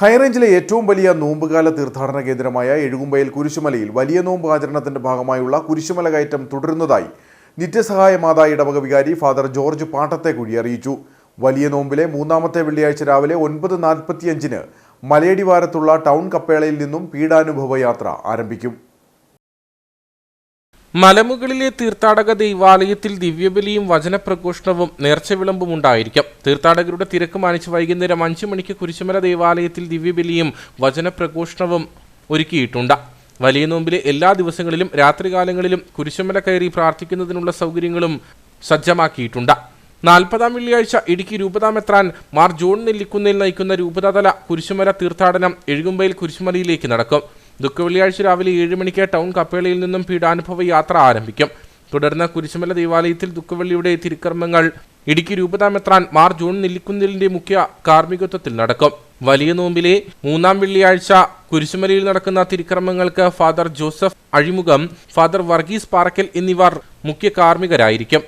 ഹൈറേഞ്ചിലെ ഏറ്റവും വലിയ നോമ്പുകാല തീർത്ഥാടന കേന്ദ്രമായ എഴുകുമ്പയിൽ കുരിശുമലയിൽ വലിയ നോമ്പ് ആചരണത്തിന്റെ ഭാഗമായുള്ള കുരിശുമല കയറ്റം തുടരുന്നതായി നിത്യസഹായ മാതാ ഇടവക വികാരി ഫാദർ ജോർജ് പാട്ടത്തെക്കുഴി അറിയിച്ചു. വലിയ നോമ്പിലെ മൂന്നാമത്തെ വെള്ളിയാഴ്ച രാവിലെ ഒൻപത് നാൽപ്പത്തിയഞ്ചിന് മലയടിവാരത്തുള്ള ടൗൺ കപ്പേളയിൽ നിന്നും പീഡാനുഭവ യാത്ര ആരംഭിക്കും. മലമുകളിലെ തീർത്ഥാടക ദൈവാലയത്തിൽ ദിവ്യബലിയും വചനപ്രഘോഷണവും നേർച്ചവിളമ്പും ഉണ്ടായിരിക്കും. തീർത്ഥാടകരുടെ തിരക്ക് മാനിച്ച് വൈകുന്നേരം അഞ്ചു മണിക്ക് കുരിശുമല ദേവാലയത്തിൽ ദിവ്യബലിയും വചനപ്രഘോഷണവും ഒരുക്കിയിട്ടുണ്ട്. വലിയ നോമ്പിലെ എല്ലാ ദിവസങ്ങളിലും രാത്രികാലങ്ങളിലും കുരിശുമല കയറി പ്രാർത്ഥിക്കുന്നതിനുള്ള സൗകര്യങ്ങളും സജ്ജമാക്കിയിട്ടുണ്ട്. നാൽപ്പതാം വെള്ളിയാഴ്ച ഇടുക്കി രൂപതാമെത്രാൻ മാർ ജോൺ നെല്ലിക്കുന്നിൽ നയിക്കുന്ന രൂപതാതല കുരിശുമല തീർത്ഥാടനം എഴുകുമ്പയിൽ കുരിശുമലയിലേക്ക് നടക്കും. ദുഃഖ വെള്ളിയാഴ്ച രാവിലെ ഏഴ് മണിക്ക് ടൗൺ കപ്പേളയിൽ നിന്നും പീഡാനുഭവ യാത്ര ആരംഭിക്കും. തുടർന്ന് കുരിശുമല ദേവാലയത്തിൽ ദുഃഖവെള്ളിയുടെ തിരുക്കർമ്മങ്ങൾ ഇടുക്കി രൂപതാമെത്രാൻ മാർ ജോൺ നെല്ലിക്കുന്നിലിന്റെ മുഖ്യ കാർമ്മികത്വത്തിൽ നടക്കും. വലിയ നോമ്പിലെ മൂന്നാം വെള്ളിയാഴ്ച കുരിശുമലയിൽ നടക്കുന്ന തിരുക്കർമ്മങ്ങൾക്ക് father Joseph Azhimukham father Varghese Parakkal എന്നിവർ മുഖ്യ കാർമ്മികരായിരിക്കും.